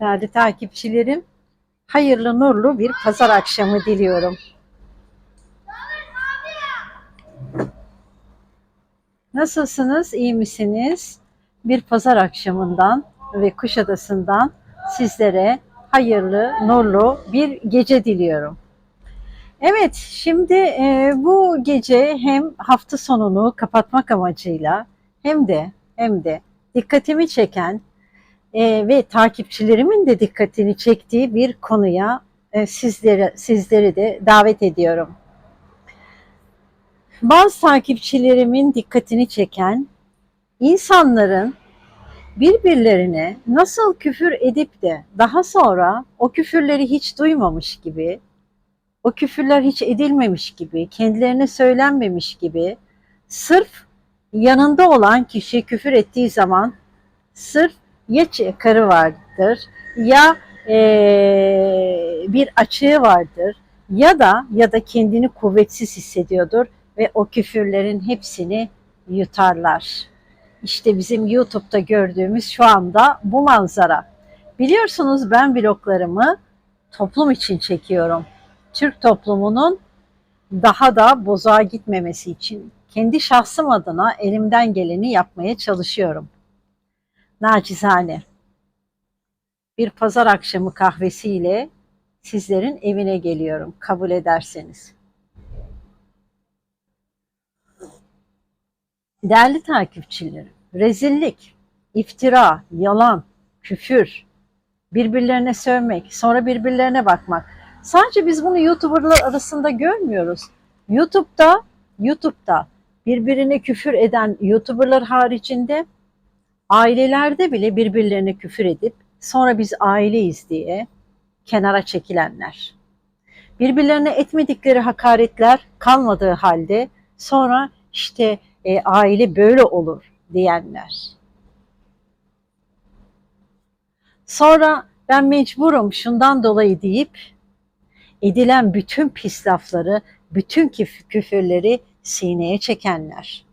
Değerli takipçilerim, hayırlı nurlu bir pazar akşamı diliyorum. Nasılsınız, iyi misiniz? Bir pazar akşamından ve Kuşadası'ndan sizlere hayırlı, nurlu bir gece diliyorum. Evet, şimdi e, bu gece hem hafta sonunu kapatmak amacıyla hem de hem de dikkatimi çeken e, ve takipçilerimin de dikkatini çektiği bir konuya e, sizlere sizleri de davet ediyorum. Bazı takipçilerimin dikkatini çeken insanların birbirlerine nasıl küfür edip de daha sonra o küfürleri hiç duymamış gibi, o küfürler hiç edilmemiş gibi, kendilerine söylenmemiş gibi sırf yanında olan kişi küfür ettiği zaman sırf ya çıkarı vardır ya eee, bir açığı vardır ya da ya da kendini kuvvetsiz hissediyordur ve o küfürlerin hepsini yutarlar. İşte bizim YouTube'da gördüğümüz şu anda bu manzara. Biliyorsunuz ben vloglarımı toplum için çekiyorum. Türk toplumunun daha da bozuğa gitmemesi için kendi şahsım adına elimden geleni yapmaya çalışıyorum. Nacizane. Bir pazar akşamı kahvesiyle sizlerin evine geliyorum kabul ederseniz. Değerli takipçilerim, rezillik, iftira, yalan, küfür, birbirlerine sövmek, sonra birbirlerine bakmak. Sadece biz bunu YouTuber'lar arasında görmüyoruz. YouTube'da, YouTube'da birbirine küfür eden YouTuber'lar haricinde ailelerde bile birbirlerine küfür edip sonra biz aileyiz diye kenara çekilenler. Birbirlerine etmedikleri hakaretler kalmadığı halde sonra işte e, aile böyle olur diyenler. Sonra ben mecburum şundan dolayı deyip edilen bütün pis lafları, bütün küf- küfürleri sineye çekenler.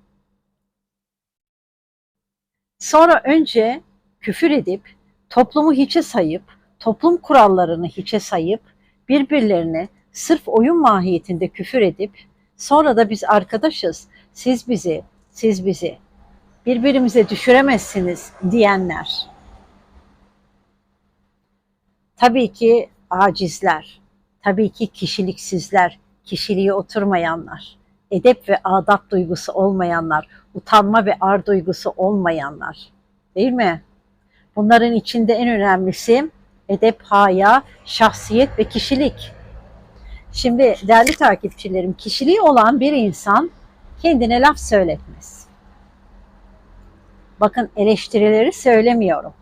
Sonra önce küfür edip, toplumu hiçe sayıp, toplum kurallarını hiçe sayıp, birbirlerine sırf oyun mahiyetinde küfür edip, sonra da biz arkadaşız, siz bizi, siz bizi birbirimize düşüremezsiniz diyenler. Tabii ki acizler, tabii ki kişiliksizler, kişiliği oturmayanlar, edep ve adap duygusu olmayanlar, utanma ve ar duygusu olmayanlar. Değil mi? Bunların içinde en önemlisi edep, haya, şahsiyet ve kişilik. Şimdi değerli takipçilerim, kişiliği olan bir insan kendine laf söyletmez. Bakın eleştirileri söylemiyorum.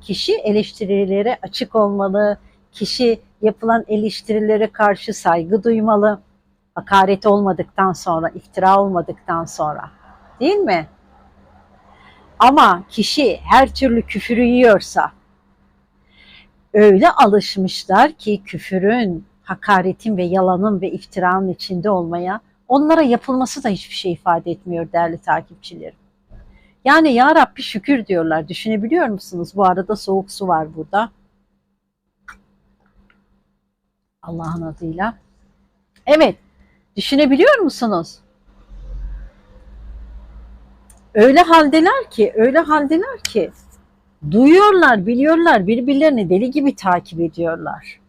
Kişi eleştirilere açık olmalı, kişi yapılan eleştirilere karşı saygı duymalı. Hakaret olmadıktan sonra, iftira olmadıktan sonra. Değil mi? Ama kişi her türlü küfürü yiyorsa, öyle alışmışlar ki küfürün, hakaretin ve yalanın ve iftiranın içinde olmaya, onlara yapılması da hiçbir şey ifade etmiyor değerli takipçilerim. Yani ya Rabbi şükür diyorlar. Düşünebiliyor musunuz? Bu arada soğuk su var burada. Allah'ın adıyla. Evet. Düşünebiliyor musunuz? Öyle haldeler ki, öyle haldeler ki duyuyorlar, biliyorlar, birbirlerini deli gibi takip ediyorlar.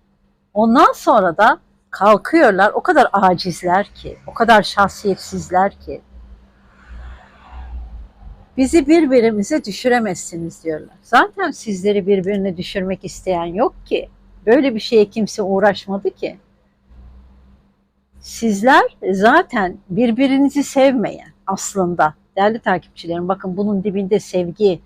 Ondan sonra da kalkıyorlar, o kadar acizler ki, o kadar şahsiyetsizler ki bizi birbirimize düşüremezsiniz diyorlar. Zaten sizleri birbirine düşürmek isteyen yok ki. Böyle bir şeye kimse uğraşmadı ki. Sizler zaten birbirinizi sevmeyen aslında değerli takipçilerim bakın bunun dibinde sevgi,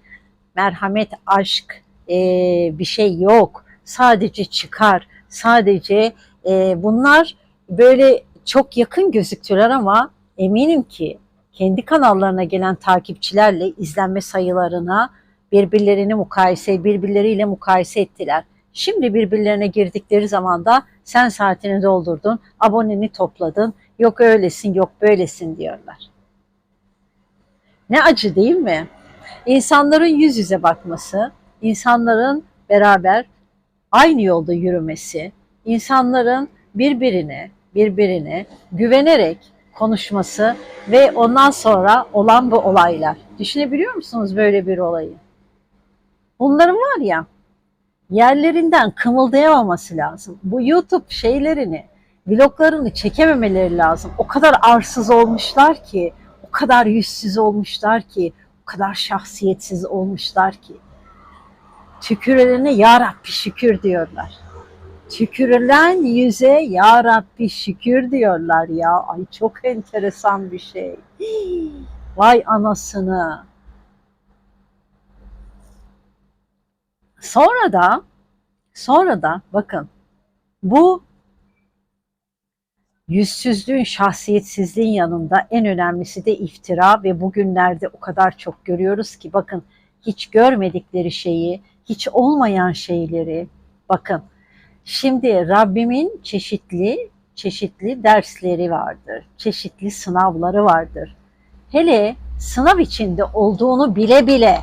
merhamet, aşk eee, bir şey yok. Sadece çıkar, sadece eee, bunlar böyle çok yakın gözüktüler ama eminim ki kendi kanallarına gelen takipçilerle izlenme sayılarına birbirlerini mukayese, birbirleriyle mukayese ettiler. Şimdi birbirlerine girdikleri zaman da sen saatini doldurdun, aboneni topladın, yok öylesin, yok böylesin diyorlar. Ne acı değil mi? İnsanların yüz yüze bakması, insanların beraber aynı yolda yürümesi, insanların birbirine birbirine güvenerek konuşması ve ondan sonra olan bu olaylar. Düşünebiliyor musunuz böyle bir olayı? Bunların var ya yerlerinden kımıldayamaması lazım. Bu YouTube şeylerini, vloglarını çekememeleri lazım. O kadar arsız olmuşlar ki, o kadar yüzsüz olmuşlar ki, o kadar şahsiyetsiz olmuşlar ki. Tükürülene ya Rabbi şükür diyorlar. Tükürülen yüze ya Rabbi şükür diyorlar ya. Ay çok enteresan bir şey. Vay anasını. Sonra da sonra da bakın bu yüzsüzlüğün, şahsiyetsizliğin yanında en önemlisi de iftira ve bugünlerde o kadar çok görüyoruz ki bakın hiç görmedikleri şeyi, hiç olmayan şeyleri bakın. Şimdi Rabbimin çeşitli çeşitli dersleri vardır. Çeşitli sınavları vardır. Hele sınav içinde olduğunu bile bile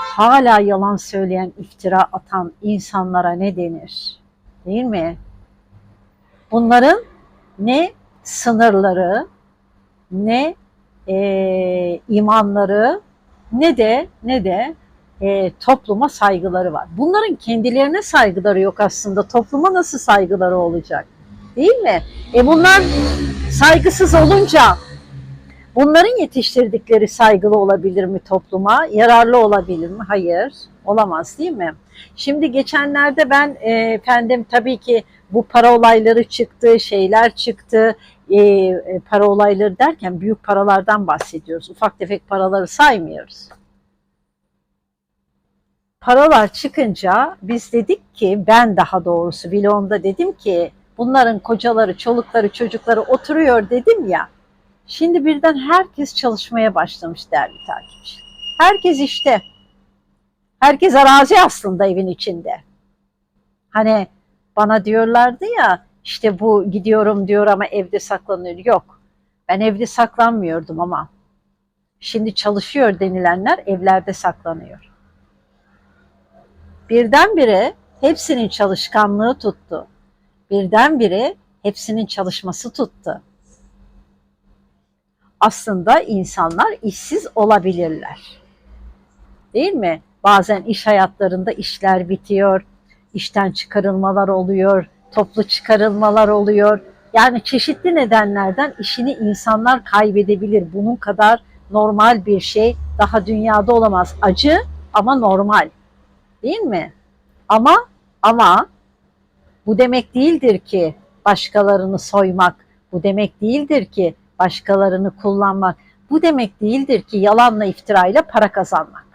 hala yalan söyleyen, iftira atan insanlara ne denir? Değil mi? Bunların ne sınırları, ne e, imanları, ne de ne de e, topluma saygıları var. Bunların kendilerine saygıları yok aslında. Topluma nasıl saygıları olacak? Değil mi? E bunlar saygısız olunca bunların yetiştirdikleri saygılı olabilir mi topluma? Yararlı olabilir mi? Hayır. Olamaz değil mi? Şimdi geçenlerde ben e, efendim tabii ki bu para olayları çıktı, şeyler çıktı. E, e, para olayları derken büyük paralardan bahsediyoruz. Ufak tefek paraları saymıyoruz paralar çıkınca biz dedik ki ben daha doğrusu vlogumda dedim ki bunların kocaları, çolukları, çocukları oturuyor dedim ya. Şimdi birden herkes çalışmaya başlamış değerli takipçi. Herkes işte. Herkes arazi aslında evin içinde. Hani bana diyorlardı ya işte bu gidiyorum diyor ama evde saklanıyor. Yok. Ben evde saklanmıyordum ama. Şimdi çalışıyor denilenler evlerde saklanıyor birdenbire hepsinin çalışkanlığı tuttu. Birdenbire hepsinin çalışması tuttu. Aslında insanlar işsiz olabilirler. Değil mi? Bazen iş hayatlarında işler bitiyor, işten çıkarılmalar oluyor, toplu çıkarılmalar oluyor. Yani çeşitli nedenlerden işini insanlar kaybedebilir. Bunun kadar normal bir şey daha dünyada olamaz. Acı ama normal. Değil mi? Ama ama bu demek değildir ki başkalarını soymak, bu demek değildir ki başkalarını kullanmak, bu demek değildir ki yalanla iftirayla para kazanmak.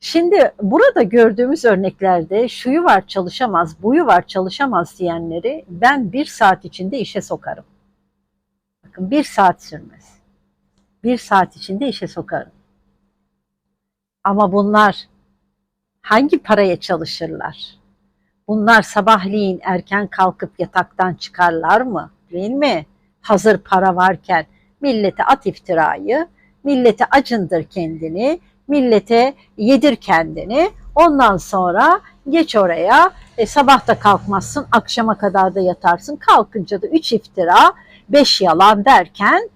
Şimdi burada gördüğümüz örneklerde şuyu var çalışamaz, buyu var çalışamaz diyenleri ben bir saat içinde işe sokarım. Bakın bir saat sürmez bir saat içinde işe sokarım. Ama bunlar hangi paraya çalışırlar? Bunlar sabahleyin erken kalkıp yataktan çıkarlar mı? Değil mi? Hazır para varken millete at iftirayı, millete acındır kendini, millete yedir kendini. Ondan sonra geç oraya, e, sabah da kalkmazsın, akşama kadar da yatarsın. Kalkınca da üç iftira, beş yalan derken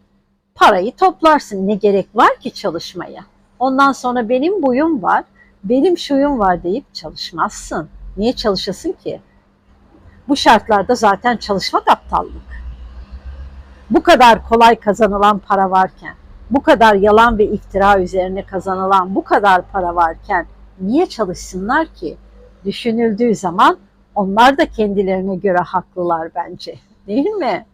parayı toplarsın. Ne gerek var ki çalışmaya? Ondan sonra benim buyum var, benim şuyum var deyip çalışmazsın. Niye çalışasın ki? Bu şartlarda zaten çalışmak aptallık. Bu kadar kolay kazanılan para varken, bu kadar yalan ve iftira üzerine kazanılan bu kadar para varken niye çalışsınlar ki? Düşünüldüğü zaman onlar da kendilerine göre haklılar bence. Değil mi?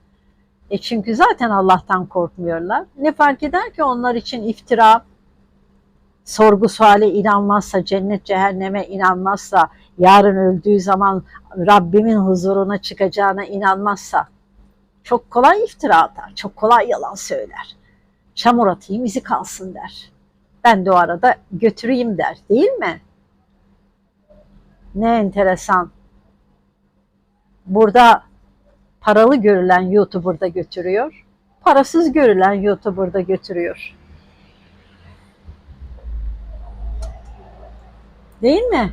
E çünkü zaten Allah'tan korkmuyorlar. Ne fark eder ki onlar için iftira, sorgu suale inanmazsa, cennet cehenneme inanmazsa, yarın öldüğü zaman Rabbimin huzuruna çıkacağına inanmazsa çok kolay iftira atar, çok kolay yalan söyler. Çamur atayım izi kalsın der. Ben de o arada götüreyim der değil mi? Ne enteresan. Burada paralı görülen YouTuber'da götürüyor. parasız görülen YouTuber'da götürüyor. Değil mi?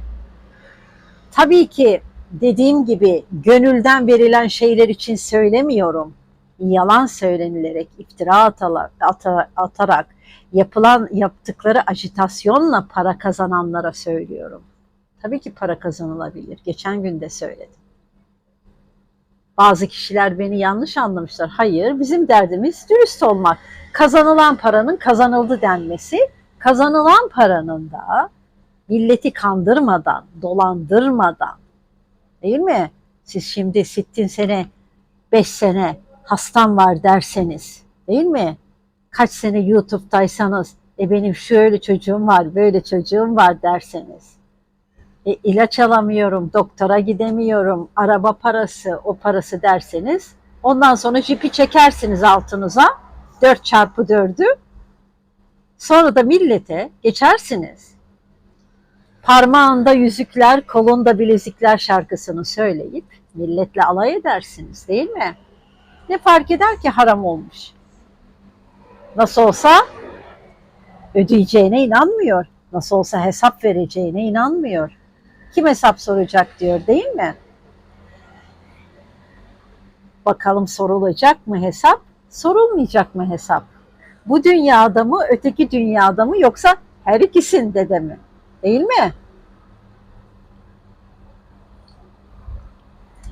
Tabii ki dediğim gibi gönülden verilen şeyler için söylemiyorum. Yalan söylenilerek, iftira atarak, ata- atarak yapılan yaptıkları ajitasyonla para kazananlara söylüyorum. Tabii ki para kazanılabilir. Geçen gün de söyledim. Bazı kişiler beni yanlış anlamışlar. Hayır, bizim derdimiz dürüst olmak. Kazanılan paranın kazanıldı denmesi, kazanılan paranın da milleti kandırmadan, dolandırmadan, değil mi? Siz şimdi sittin sene, beş sene hastam var derseniz, değil mi? Kaç sene YouTube'daysanız, e benim şöyle çocuğum var, böyle çocuğum var derseniz, e, ilaç alamıyorum, doktora gidemiyorum, araba parası, o parası derseniz, ondan sonra jipi çekersiniz altınıza, 4 çarpı 4'ü, sonra da millete geçersiniz parmağında yüzükler, kolunda bilezikler şarkısını söyleyip milletle alay edersiniz değil mi? Ne fark eder ki haram olmuş? Nasıl olsa ödeyeceğine inanmıyor. Nasıl olsa hesap vereceğine inanmıyor. Kim hesap soracak diyor değil mi? Bakalım sorulacak mı hesap? Sorulmayacak mı hesap? Bu dünyada mı, öteki dünyada mı yoksa her ikisinde de mi? Değil mi?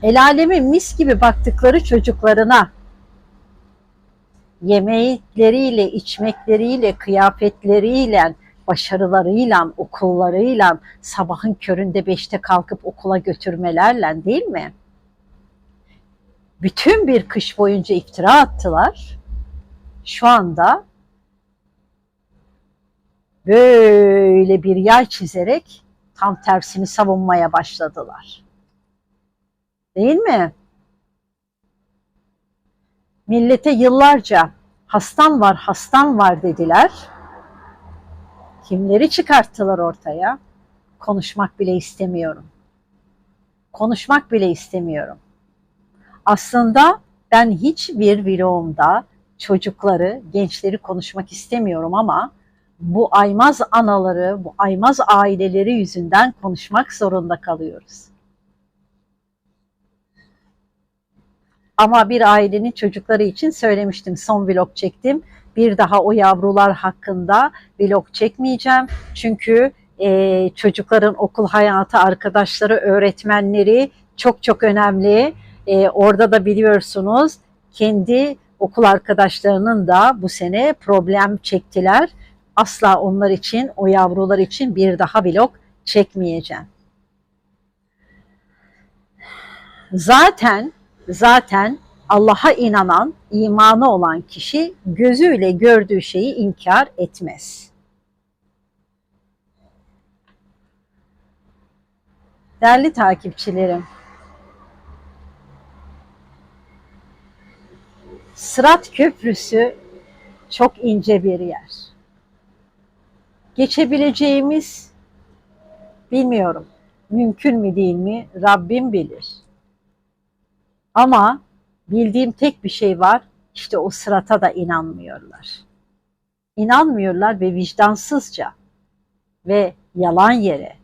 El alemin mis gibi baktıkları çocuklarına yemekleriyle, içmekleriyle, kıyafetleriyle, başarılarıyla, okullarıyla, sabahın köründe beşte kalkıp okula götürmelerle değil mi? Bütün bir kış boyunca iftira attılar. Şu anda böyle bir yay çizerek tam tersini savunmaya başladılar. Değil mi? Millete yıllarca hastam var, hastam var dediler. Kimleri çıkarttılar ortaya? Konuşmak bile istemiyorum. Konuşmak bile istemiyorum. Aslında ben hiçbir vlogumda çocukları, gençleri konuşmak istemiyorum ama bu aymaz anaları, bu aymaz aileleri yüzünden konuşmak zorunda kalıyoruz. Ama bir ailenin çocukları için söylemiştim, son vlog çektim. Bir daha o yavrular hakkında vlog çekmeyeceğim. Çünkü e, çocukların okul hayatı, arkadaşları, öğretmenleri çok çok önemli. E, orada da biliyorsunuz kendi okul arkadaşlarının da bu sene problem çektiler asla onlar için, o yavrular için bir daha vlog çekmeyeceğim. Zaten zaten Allah'a inanan, imanı olan kişi gözüyle gördüğü şeyi inkar etmez. Değerli takipçilerim, Sırat Köprüsü çok ince bir yer geçebileceğimiz bilmiyorum. Mümkün mü değil mi? Rabbim bilir. Ama bildiğim tek bir şey var. İşte o sırata da inanmıyorlar. İnanmıyorlar ve vicdansızca ve yalan yere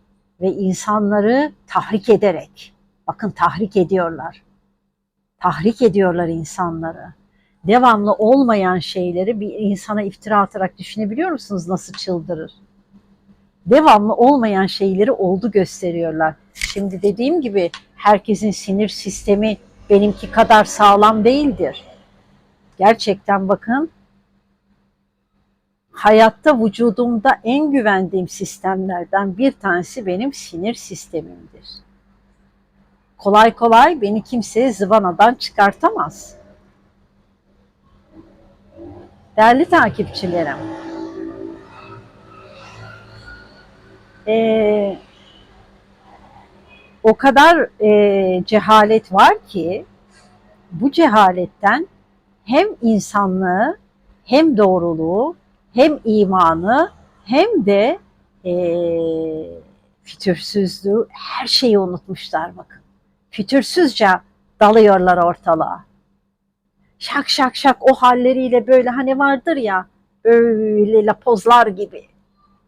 ve insanları tahrik ederek bakın tahrik ediyorlar. Tahrik ediyorlar insanları. Devamlı olmayan şeyleri bir insana iftira atarak düşünebiliyor musunuz nasıl çıldırır? Devamlı olmayan şeyleri oldu gösteriyorlar. Şimdi dediğim gibi herkesin sinir sistemi benimki kadar sağlam değildir. Gerçekten bakın hayatta vücudumda en güvendiğim sistemlerden bir tanesi benim sinir sistemimdir. Kolay kolay beni kimse zıvanadan çıkartamaz. Değerli takipçilerim, e, o kadar e, cehalet var ki bu cehaletten hem insanlığı hem doğruluğu hem imanı hem de e, fütursuzluğu her şeyi unutmuşlar bakın. Fütursuzca dalıyorlar ortalığa. Şak şak şak o halleriyle böyle hani vardır ya böyle lapozlar gibi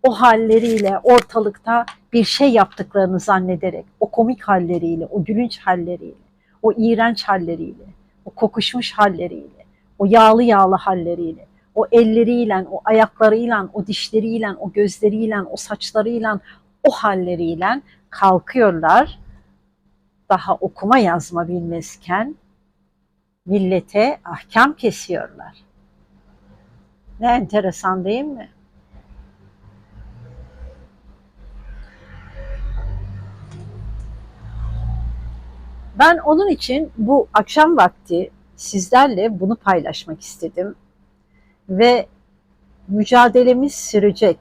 o halleriyle ortalıkta bir şey yaptıklarını zannederek o komik halleriyle, o gülünç halleriyle, o iğrenç halleriyle, o kokuşmuş halleriyle, o yağlı yağlı halleriyle, o elleriyle, o ayaklarıyla, o dişleriyle, o gözleriyle, o saçlarıyla, o halleriyle kalkıyorlar. Daha okuma yazma bilmezken millete ahkam kesiyorlar. Ne enteresan değil mi? Ben onun için bu akşam vakti sizlerle bunu paylaşmak istedim. Ve mücadelemiz sürecek.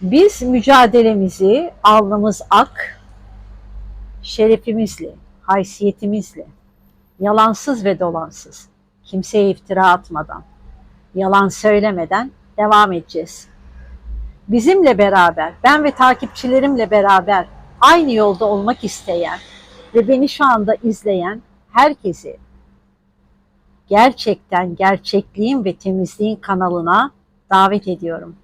Biz mücadelemizi alnımız ak, şerefimizle, haysiyetimizle, yalansız ve dolansız, kimseye iftira atmadan, yalan söylemeden devam edeceğiz. Bizimle beraber, ben ve takipçilerimle beraber aynı yolda olmak isteyen ve beni şu anda izleyen herkesi gerçekten gerçekliğin ve temizliğin kanalına davet ediyorum.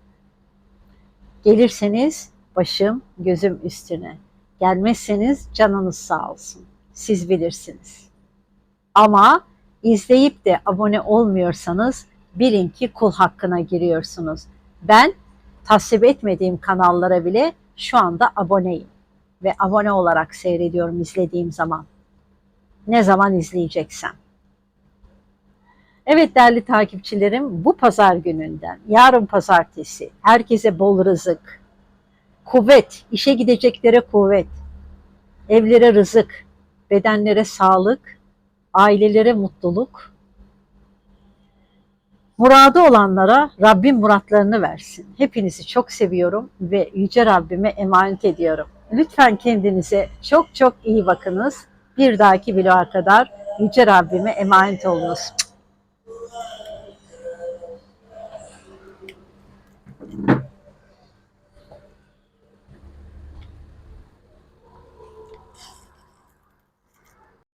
Gelirseniz başım gözüm üstüne. Gelmezseniz canınız sağ olsun. Siz bilirsiniz. Ama izleyip de abone olmuyorsanız bilin ki kul hakkına giriyorsunuz. Ben tasvip etmediğim kanallara bile şu anda aboneyim ve abone olarak seyrediyorum izlediğim zaman. Ne zaman izleyeceksem. Evet değerli takipçilerim bu pazar gününden yarın pazartesi herkese bol rızık, kuvvet, işe gideceklere kuvvet, evlere rızık, bedenlere sağlık, ailelere mutluluk, muradı olanlara Rabbim muratlarını versin. Hepinizi çok seviyorum ve Yüce Rabbime emanet ediyorum. Lütfen kendinize çok çok iyi bakınız. Bir dahaki vloga kadar Yüce Rabbime emanet olunuz.